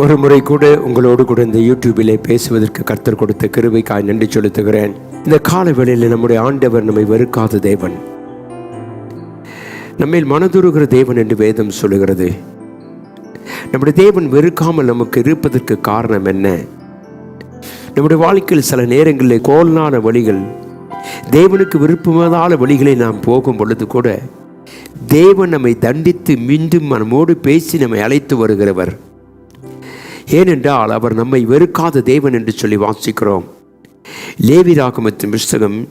ஒரு முறை கூட உங்களோடு கூட இந்த யூடியூபிலே பேசுவதற்கு கர்த்தர் கொடுத்த கிருவைக்காய் நன்றி செலுத்துகிறேன். இந்த கால வேளையில் நம்முடைய ஆண்டவர் நம்மை வெறுக்காத தேவன். நம்மில் மனதுருகிற தேவன் என்று வேதம் சொல்லுகிறது. நம்முடைய தேவன் வெறுக்காமல் நமக்கு இருப்பதற்கு காரணம் என்ன? நம்முடைய வாழ்க்கையில் சில நேரங்களில் கோலான வழிகள் தேவனுக்கு விருப்பமாதான வழிகளை நாம் போகும் பொழுது கூட தேவன் நம்மை தண்டித்து மீண்டும் நம்மோடு பேசி நம்மை அழைத்து வருகிறவர். ஏனென்றால் அவர் நம்மை வெறுக்காத தேவன் என்று சொல்லி வாசிக்கிறோம். லேவிராகமத்தின் புஸ்தகம்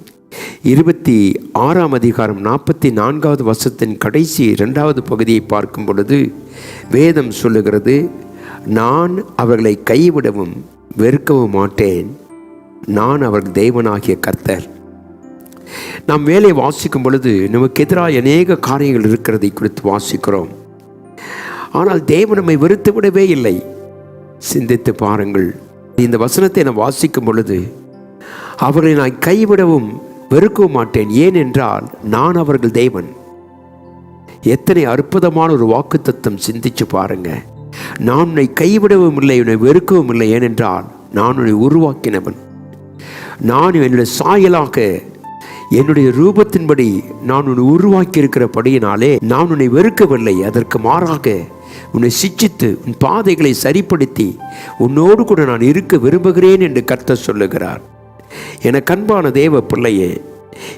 இருபத்தி ஆறாம் அதிகாரம் நாற்பத்தி நான்காவது வசத்தின் கடைசி இரண்டாவது பகுதியை பார்க்கும் பொழுது வேதம் சொல்லுகிறது நான் அவர்களை கைவிடவும் வெறுக்கவும் மாட்டேன். நான் அவர்கள் தேவனாகிய கர்த்தர். நாம் வேலை வாசிக்கும் பொழுது நமக்கு எதிராக அநேக காரியங்கள் இருக்கிறதை குறித்து வாசிக்கிறோம். ஆனால் தேவன் நம்மை வெறுத்து விடவே இல்லை. சிந்தித்து பாருங்கள். இந்த வசனத்தை நான் வாசிக்கும் பொழுது அவர்களை நான் கைவிடவும் வெறுக்கவும் மாட்டேன். ஏனென்றால் நான் அவர்கள் தேவன். எத்தனை அற்புதமான ஒரு வாக்குத்தத்தம் சிந்திச்சு பாருங்க. நான் உன்னை கைவிடவும் இல்லை உன்னை வெறுக்கவும் இல்லை. ஏனென்றால் நான் உன்னை உருவாக்கினவன். நான் என்னுடைய சாயலாக என்னுடைய ரூபத்தின்படி நான் உன்னை உருவாக்கி இருக்கிறபடியினாலே நான் உன்னை வெறுக்கவில்லை. அதற்கு மாறாக உன்னை சிச்சித்து உன் பாதைகளை சரிப்படுத்தி உன்னோடு கூட நான் இருக்க விரும்புகிறேன் என்று கர்த்தர் சொல்லுகிறார். என கண்பான தேவ பிள்ளையே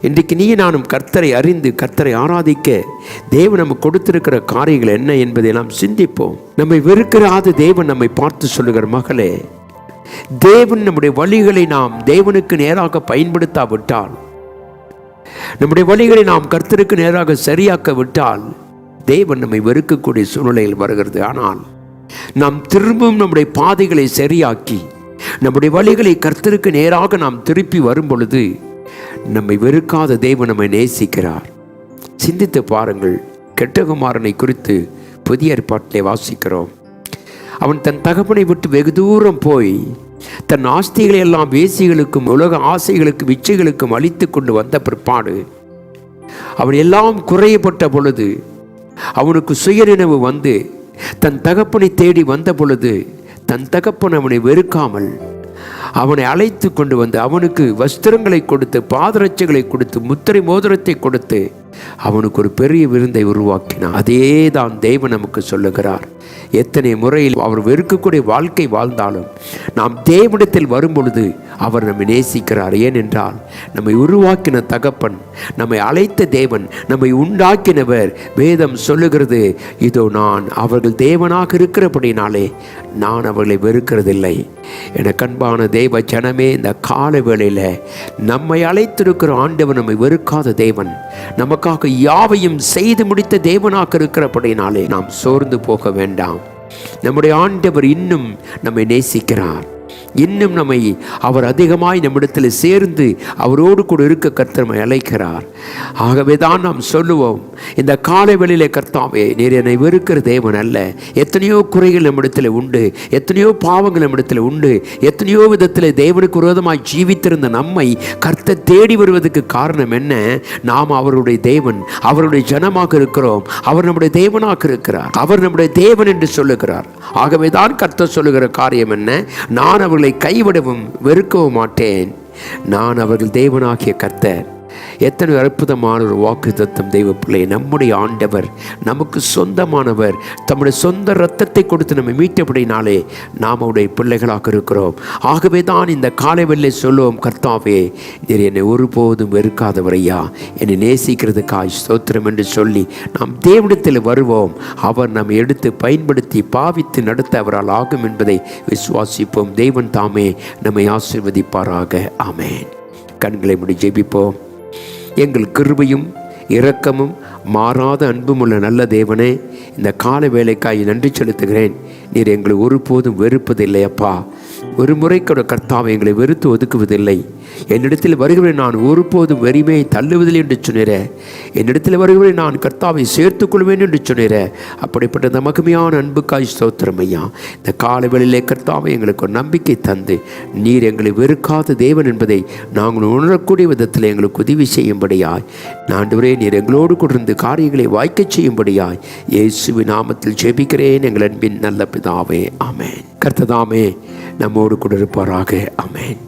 இன்றைக்கு நீ நானும் கர்த்தரை அறிந்து கர்த்தரை ஆராதிக்க தேவன் நமக்கு கொடுத்திருக்கிற காரியங்கள் என்ன என்பதை நாம் சிந்திப்போம். நம்மை வெறுக்கிறாத தேவன் நம்மை பார்த்து சொல்லுகிற மகளே தேவன் நம்முடைய வழிகளை நாம் தேவனுக்கு நேராக பயன்படுத்தாவிட்டால் நம்முடைய வழிகளை நாம் கர்த்தருக்கு நேராக சரியாக்க விட்டால் தேவன் நம்மை வெறுக்கக்கூடிய சூழ்நிலையில் வருகிறது. ஆனால் நாம் திரும்பவும் நம்முடைய பாதைகளை சரியாக்கி நம்முடைய வழிகளை கர்த்தருக்கு நேராக நாம் திருப்பி வரும் பொழுது நம்மை வெறுக்காத தேவன் நம்மை நேசிக்கிறார். சிந்தித்து பாருங்கள் கெட்டகுமாரனை குறித்து புதிய ஏற்பாட்டிலே வாசிக்கிறோம். அவன் தன் தகப்பனை விட்டு வெகு தூரம் போய் தன் ஆஸ்திகளை எல்லாம் வேசிகளுக்கும் உலக ஆசைகளுக்கும் இச்சைகளுக்கும் அழித்து கொண்டு வந்த பிற்பாடு அவன் எல்லாம் குறையப்பட்ட பொழுது அவனுக்கு சுயநினைவு வந்து தன் தகப்பனை தேடி வந்த பொழுது தன் தகப்பன் அவனை வெறுக்காமல் அவனை அழைத்து கொண்டு வந்து அவனுக்கு வஸ்திரங்களை கொடுத்து பாதரட்சைகளை கொடுத்து முத்திரை மோதிரத்தை கொடுத்து அவனுக்கு ஒரு பெரிய விருந்தை உருவாக்கினான். அதே தான் தெய்வம் நமக்கு சொல்லுகிறார். எத்தனை முறையில் அவர் வெறுக்கக்கூடிய வாழ்க்கை வாழ்ந்தாலும் நாம் தேவனிடத்தில் வரும்பொழுது அவர் நம்மை நேசிக்கிறார். ஏனென்றால் நம்மை உருவாக்கின தகப்பன் நம்மை அழைத்த தேவன் நம்மை உண்டாக்கினவர் வேதம் சொல்லுகிறது. இதோ நான் அவர்கள் தேவனாக இருக்கிறபடினாலே நான் அவர்களை வெறுக்கிறதில்லை. என கண்பான தேவ ஜனமே இந்த கால வேளையில் நம்மை அழைத்திருக்கிற ஆண்டவன் நம்மை வெறுக்காத தேவன் நமக்காக யாவையும் செய்து முடித்த தேவனாக இருக்கிறபடினாலே நாம் சோர்ந்து போக வேண்டும் நம்முடைய ஆண்டவர் இன்னும் நம்மை நேசிக்கிறார். இன்னும் நம்மை அவர் அதிகமாய் நம்மிடத்தில் சேர்ந்து அவரோடு கூட இருக்க கர்த்தமை அழைக்கிறார். ஆகவே தான் நாம் சொல்லுவோம் இந்த காலை வெளியிலே கர்த்தாவே நீர் என்னை வெறுக்கிற தேவன் அல்ல. எத்தனையோ குறைகள் நம்மிடத்தில் உண்டு எத்தனையோ பாவங்கள் நம்மிடத்தில் உண்டு எத்தனையோ விதத்தில் தேவனுக்கு விரோதமாய் ஜீவித்திருந்த நம்மை கர்த்தர் தேடி வருவதற்கு காரணம் என்ன? நாம் அவருடைய தேவன் அவருடைய ஜனமாக இருக்கிறோம் அவர் நம்முடைய தேவனாக இருக்கிறார் அவர் நம்முடைய தேவன் என்று சொல்லுகிறார். ஆகவே தான் கர்த்தர் சொல்லுகிற காரியம் என்ன? நான் அவர்கள் கைவிடவும் வெறுக்கவும் மாட்டேன். நான் அவர்கள் தேவனாகிய கர்த்தர். எத்தனை அற்புதமான ஒரு வாக்கு தத்தம் தெய்வ பிள்ளை நம்முடைய ஆண்டவர் நமக்கு சொந்தமானவர் தம்முடைய சொந்த ரத்தத்தை கொடுத்து நம்ம மீட்டபடினாலே நாம் அவருடைய பிள்ளைகளாக இருக்கிறோம். ஆகவே தான் இந்த காலை வெள்ளை சொல்லுவோம் கர்த்தாவே நீர் என்னை ஒருபோதும் வெறுக்காதவரையா என்னை நேசிக்கிறதுக்காய் ஸ்தோத்திரம் என்று சொல்லி நாம் தேவனிடத்தில் வருவோம். அவர் நாம் எடுத்து பயன்படுத்தி பாவித்து நடத்த அவரால் ஆகும் என்பதை விசுவாசிப்போம். தேவன் தாமே நம்மை ஆசிர்வதிப்பாராக. ஆமேன். கண்களை முடி ஜெபிப்போம். எங்கள் கிருபையும் இரக்கமும் மாறாத அன்புமுள்ள நல்ல தேவனே இந்த கால வேலைக்காய் நன்றி செலுத்துகிறேன். நீர் எங்களை ஒருபோதும் வெறுப்பதில்லை அப்பா ஒரு முறை கூட கர்த்தாவை எங்களை வெறுத்து ஒதுக்குவதில்லை. என்னிடத்தில் வருகிறவரை நான் ஒருபோதும் வெறிமையை தள்ளுவதில்லை என்று சொன்னீர. என்னிடத்தில் வருகிறவரை நான் கர்த்தாவை சேர்த்துக் கொள்வேன் என்று சொன்னீர. அப்படிப்பட்ட இந்த மகிமையான அன்புக்காய் ஸ்தோத்திரம் ஐயா. இந்த காலவெளியிலே கர்த்தாவை எங்களுக்கு ஒரு நம்பிக்கை தந்து நீர் எங்களை வெறுக்காத தேவன் என்பதை நாங்கள் உணரக்கூடிய விதத்தில் எங்களுக்கு உதவி செய்யும்படியாய். நான்டுவரே நீர் எங்களோடு கொண்டிருந்து காரியங்களை வாய்க்கச் செய்யும்படியாய். இயேசுவின் நாமத்தில் ஜெபிக்கிறேன் எங்கள் அன்பின் நல்ல பிதாவே. ஆமேன். கர்த்ததாமே நம்மோடு கூட இருப்பாராக. அமேன்